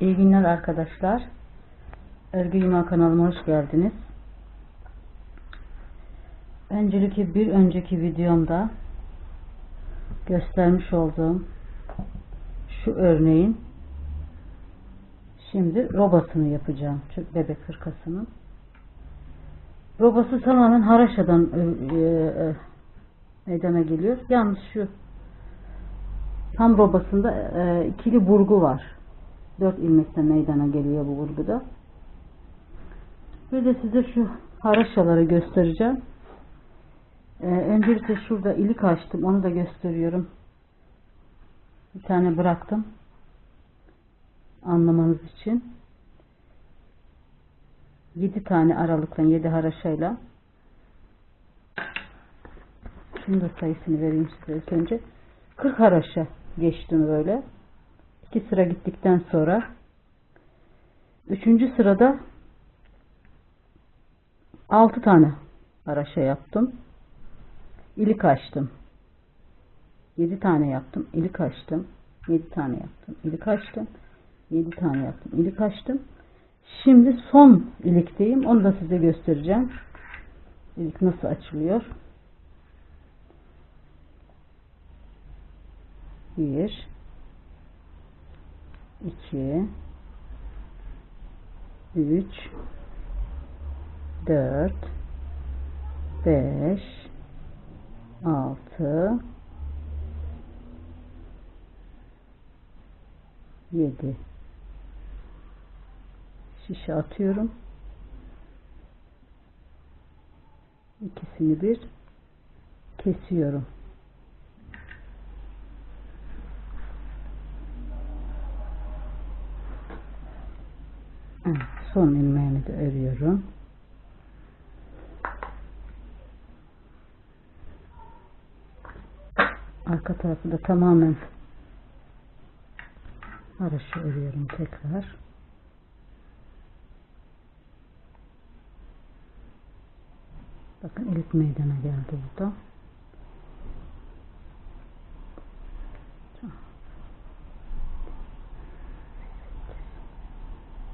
İyi günler arkadaşlar. Örgü Yumak kanalıma hoş geldiniz. Öncelikle bir önceki videomda göstermiş olduğum şu örneğin şimdi robasını yapacağım. Şu bebek hırkasının. Robası tamamen haraşadan e, e, meydana geliyor. Yalnız şu tam robasında e, ikili burgu var. Dört ilmekte meydana geliyor bu vurguda. Bir de size şu haraşaları göstereceğim. Ee, öncelikle şurada ilik açtım. Onu da gösteriyorum. Bir tane bıraktım. Anlamanız için. 7 tane aralıkla 7 haraşayla şunu da sayısını vereyim size önce. 40 haraşa geçtim böyle. 2 sıra gittikten sonra 3. sırada 6 tane haraşa yaptım. İlik açtım. 7 tane yaptım. İlik açtım. 7 tane yaptım. İlik açtım. 7 tane yaptım. İlik açtım. Şimdi son ilikteyim. Onu da size göstereceğim. İlik nasıl açılıyor. 1 2 3 4 5 6 7 şişe atıyorum. İkisini bir kesiyorum. Son ilmeğimi de örüyorum. Arka tarafı da tamamen haraşo örüyorum tekrar. Bakın ilk meydana geldi burada.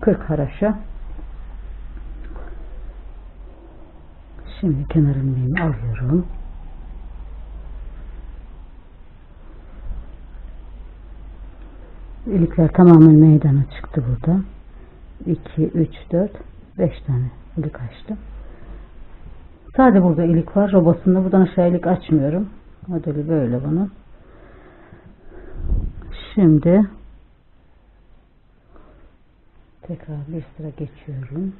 40 haraşa. Şimdi kenar ilmeğimi alıyorum. İlikler tamamen meydana çıktı burada. 2, 3, 4, 5 tane ilik açtım. Sadece burada ilik var. Robasında buradan aşağı ilik açmıyorum. Modeli böyle bunun. Şimdi Tekrar bir sıra geçiyorum.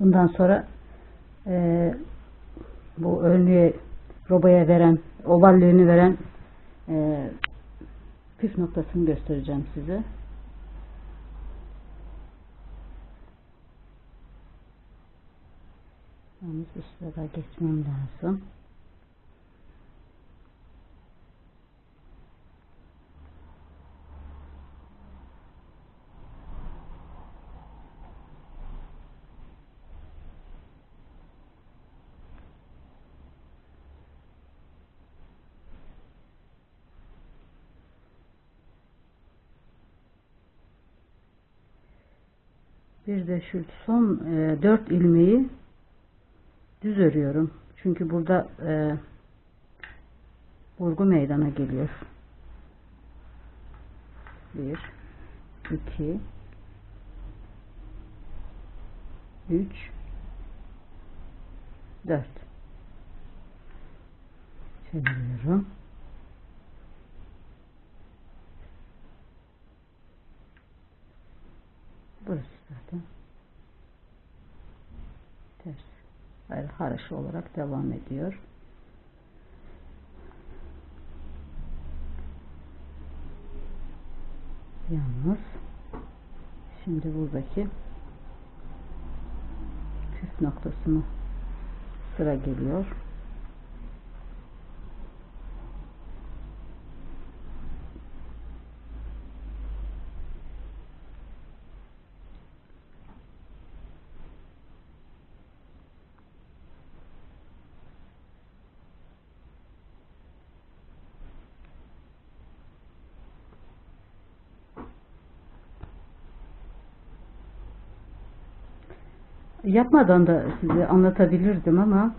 Bundan sonra e, bu örneği robaya veren, ovalliğini veren e, püf noktasını göstereceğim size. Yalnız üstüne geçmem lazım. Bir de şu son e, 4 ilmeği düz örüyorum. Çünkü burada e, vurgu meydana geliyor. 1 2 3 4 çeviriyorum. Burası zaten Haraşo olarak devam ediyor. Yalnız şimdi buradaki püf noktasına sıra geliyor. Yapmadan da size anlatabilirdim ama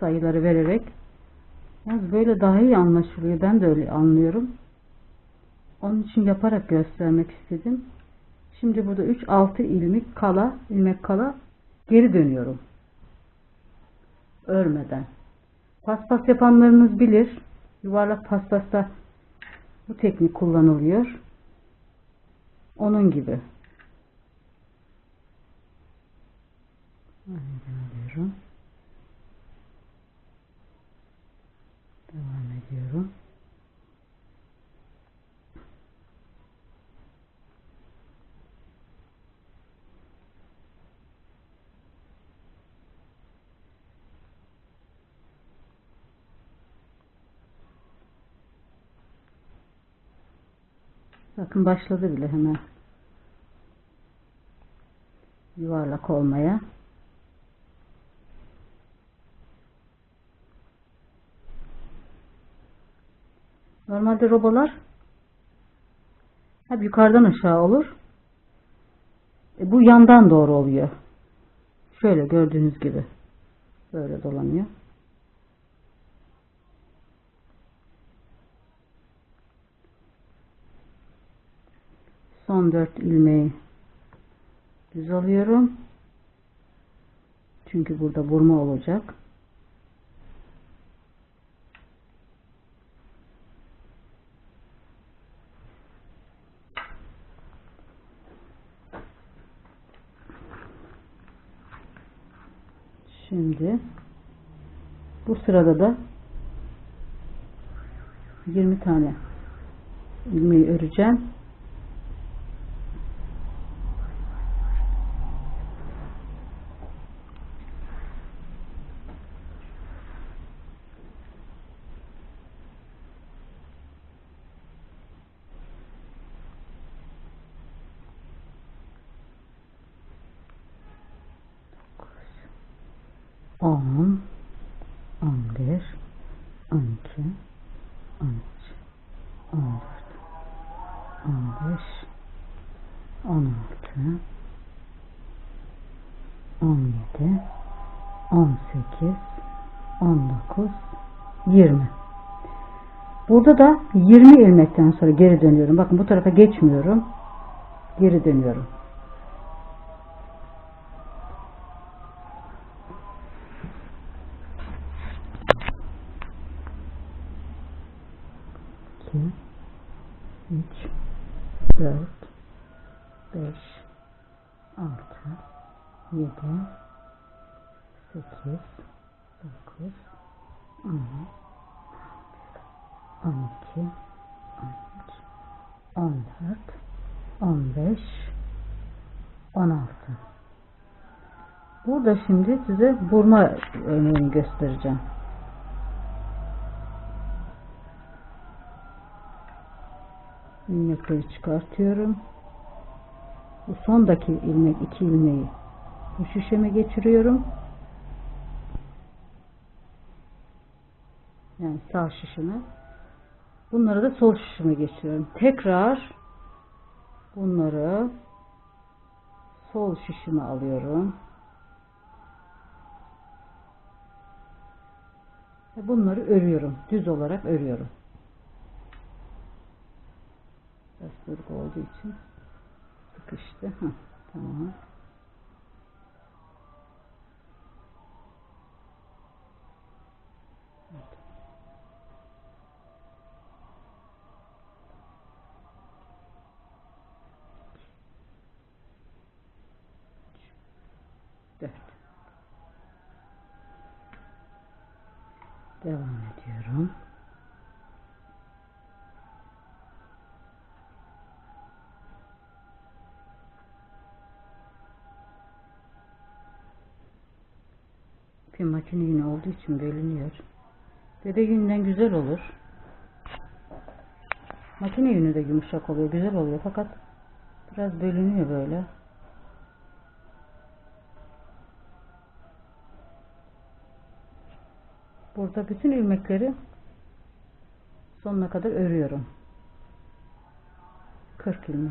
sayıları vererek yalnız böyle daha iyi anlaşılıyor. Ben de öyle anlıyorum. Onun için yaparak göstermek istedim. Şimdi burada 3 6 ilmek kala, ilmek kala geri dönüyorum. Örmeden. Paspas yapanlarınız bilir. Yuvarlak paspasta bu teknik kullanılıyor. Onun gibi. Aynen alıyorum. Devam ediyorum. Bakın başladı bile hemen yuvarlak olmaya. Normalde robolar hep yukarıdan aşağı olur. E, bu yandan doğru oluyor. Şöyle gördüğünüz gibi. Böyle dolanıyor. Son dört ilmeği düz alıyorum. Çünkü burada vurma olacak. Şimdi bu sırada da 20 tane ilmeği öreceğim. 10, 11, 12, 13, 14, 15, 16, 17, 18, 19, 20. Burada da 20 ilmekten sonra geri dönüyorum. Bakın bu tarafa geçmiyorum. Geri dönüyorum. 15, 16. Burada şimdi size burma örneğini göstereceğim. ilmekleri çıkartıyorum. Bu sondaki ilmek iki ilmeği bu şişeme geçiriyorum. Yani sağ şişeme. Bunları da sol şişeme geçiriyorum. Tekrar bunları sol şişimi alıyorum. Ve bunları örüyorum. Düz olarak örüyorum. Biraz burgu olduğu için sıkıştı. Heh, tamam. Dört. Devam ediyorum. Bir makine yine olduğu için bölünüyor. Bebe yününden güzel olur. Makine yünü de yumuşak oluyor, güzel oluyor fakat biraz bölünüyor böyle. Burada bütün ilmekleri sonuna kadar örüyorum. 40 ilmeği.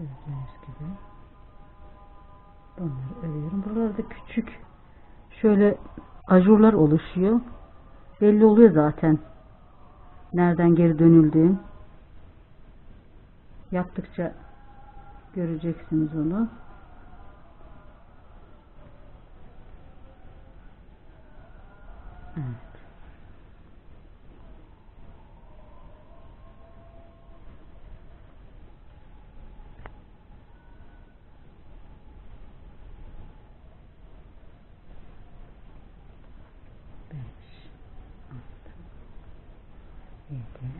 Gördüğünüz gibi. Bunları örüyorum. Buralarda küçük şöyle ajurlar oluşuyor. Belli oluyor zaten. Nereden geri dönüldüğün. Yaptıkça göreceksiniz onu. Yedi,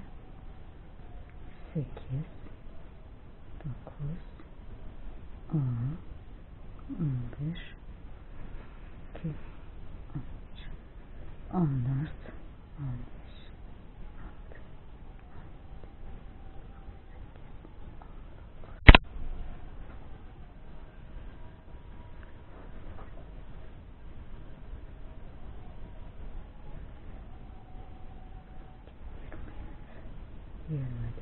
sekiz, dokuz, on, on bir, iki, on üç, on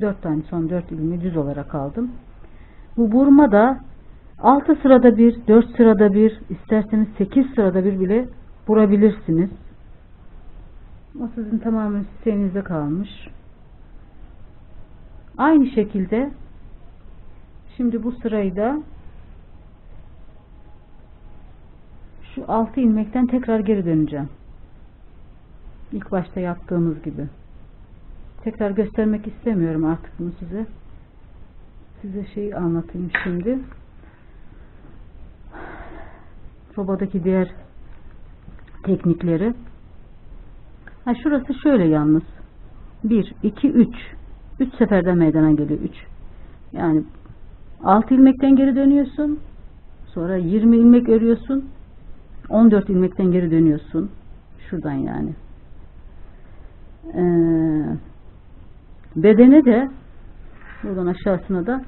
4 tane son 4 ilimi düz olarak aldım. Bu burma da 6 sırada bir, 4 sırada bir, isterseniz 8 sırada bir bile vurabilirsiniz. O sizin tamamen isteğinizde kalmış. Aynı şekilde şimdi bu sırayı da şu 6 ilmekten tekrar geri döneceğim. İlk başta yaptığımız gibi. Tekrar göstermek istemiyorum artık bunu size. Size şeyi anlatayım şimdi. Robadaki diğer teknikleri. Ha şurası şöyle yalnız. 1, 2, 3. 3 seferde meydana geliyor. 3. Yani 6 ilmekten geri dönüyorsun. Sonra 20 ilmek örüyorsun. 14 ilmekten geri dönüyorsun. Şuradan yani. Eee Bedene de buradan aşağısına da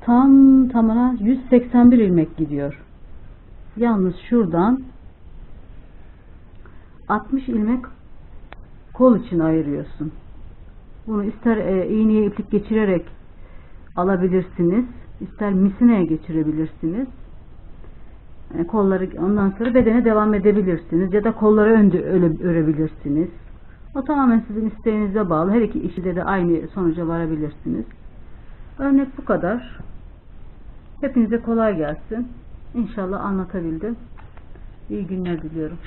tam tamına 181 ilmek gidiyor. Yalnız şuradan 60 ilmek kol için ayırıyorsun. Bunu ister e, iğneye iplik geçirerek alabilirsiniz. ister misineye geçirebilirsiniz. E, kolları ondan sonra bedene devam edebilirsiniz ya da kolları önde örebilirsiniz. O tamamen sizin isteğinize bağlı. Her iki işide de aynı sonuca varabilirsiniz. Örnek bu kadar. Hepinize kolay gelsin. İnşallah anlatabildim. İyi günler diliyorum.